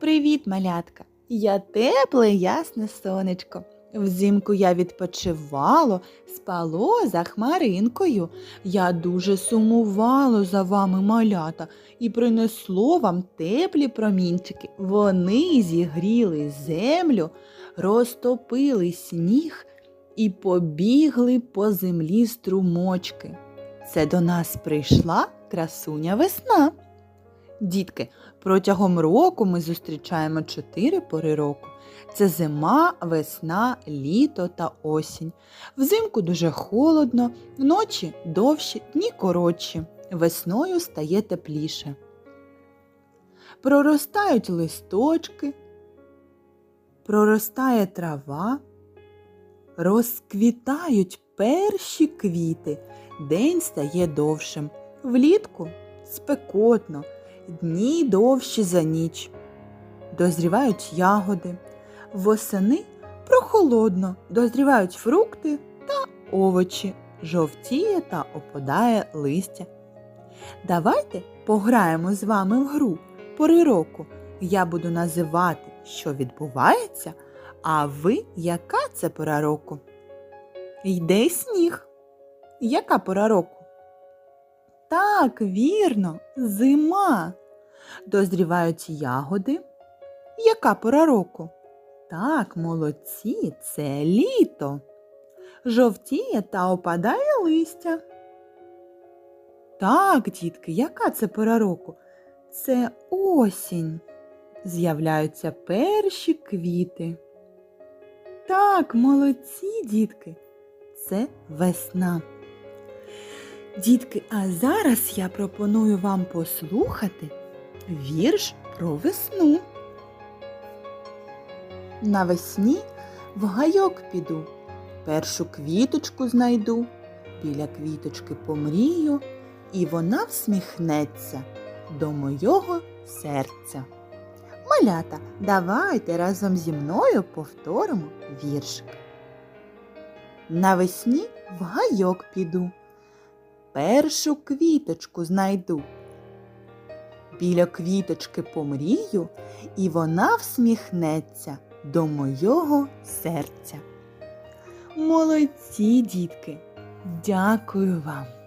Привіт, малятка! Я тепле, ясне сонечко. Взимку я відпочивало, спало за хмаринкою. Я дуже сумувало за вами, малята, і принесло вам теплі промінчики. Вони зігріли землю, розтопили сніг і побігли по землі струмочки. Це до нас прийшла красуня весна. Дітки, протягом року ми зустрічаємо чотири пори року. Це зима, весна, літо та осінь. Взимку дуже холодно, ночі довші, дні коротші. Весною стає тепліше. Проростають листочки, проростає трава, розквітають перші квіти, день стає довшим. Влітку спекотно, дні довші за ніч. Дозрівають ягоди, восени прохолодно, дозрівають фрукти та овочі, жовтіє та опадає листя. Давайте пограємо з вами в гру пори року. Я буду називати, що відбувається, а ви, яка це пора року? Йде сніг. Яка пора року? Так, вірно, зима. Дозрівають ягоди. Яка пора року? Так, молодці, це літо. Жовтіє та опадає листя. Так, дітки, яка це пора року? Це осінь. З'являються перші квіти. Так, молодці, дітки, це весна. Дітки, а зараз я пропоную вам послухати вірш про весну. Навесні в гайок піду, першу квіточку знайду, біля квіточки помрію, і вона всміхнеться до мого серця. Малята, давайте разом зі мною повторимо віршик. Навесні в гайок піду, першу квіточку знайду. Біля квіточки помрію, і вона всміхнеться до мого серця. Молодці, дітки! Дякую вам!